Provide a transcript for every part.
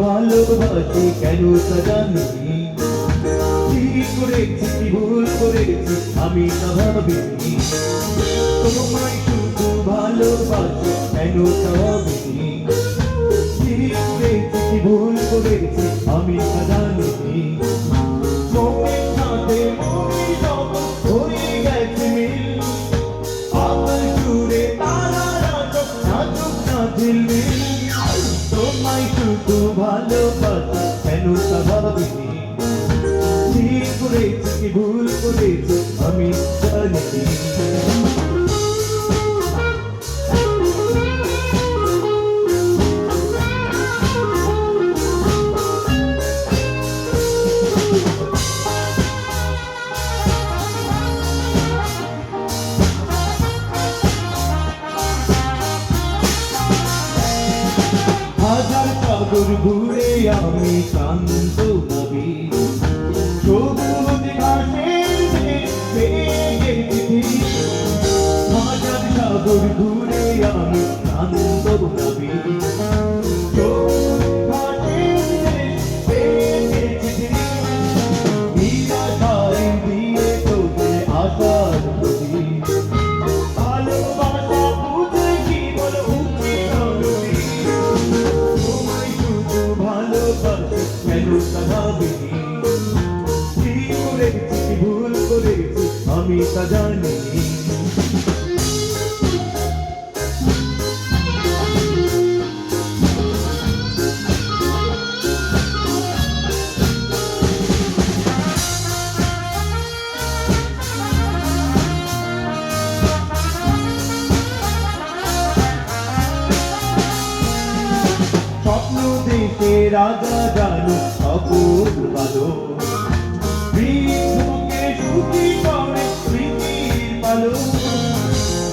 ভালোবাসি কেন তা জানি কি করেছি, কি ভুল করেছি, আমি তা ভাবিনি। তোমায় শুধু ভালোবাসি, কেন তা কি করেছি, কি ভুল করেছি, আমি তা জানিনি। মনের তোমায় শুধু ভালোবাসি কেন তা ভাবিনি? ঠিক করেছি কি ভুল করেছি আমি জানি। সাগর ঘুরে আমি শান্ত নবী সবুজ ঘাসের ঘুরে আমি শান্ত নবী কেন তা কি করেছি ভুল করেছি আমি তা জানি। দেখে রাজা জানো সকল ভালো বৃদ্ধকে সুখী করে স্মৃতির ভালো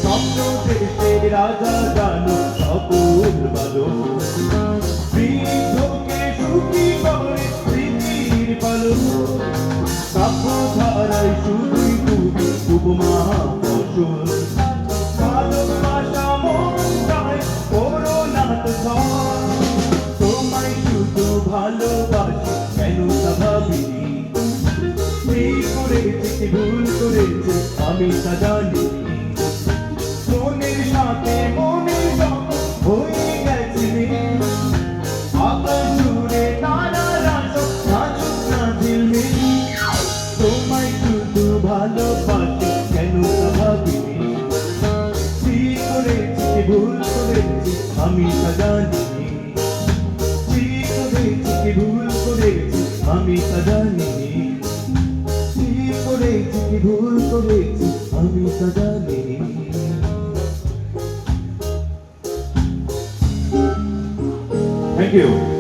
স্বপ্ন দেশে রাজা জানো সকল ভালো বৃদ্ধকে সুখী ভালোবাসি, কেন তা ভাবিনি ঠিক করেছি কি ভুল করেছি, আমি তা জানি মনের সাথে মনের হয়ে গেছে। আকাশ জুড়ে তারারা সব নাচুক না ঝিলমিল। তোমায় শুধু ভালোবাসি, কেন তা ভাবিনি ঠিক করেছি ভুল করেছি, আমি তা জানি কি ভুল করেছি, আমি তা জানি কি করেছি কি ভুল করেছি, আমি তা জানি থ্যাংক ইউ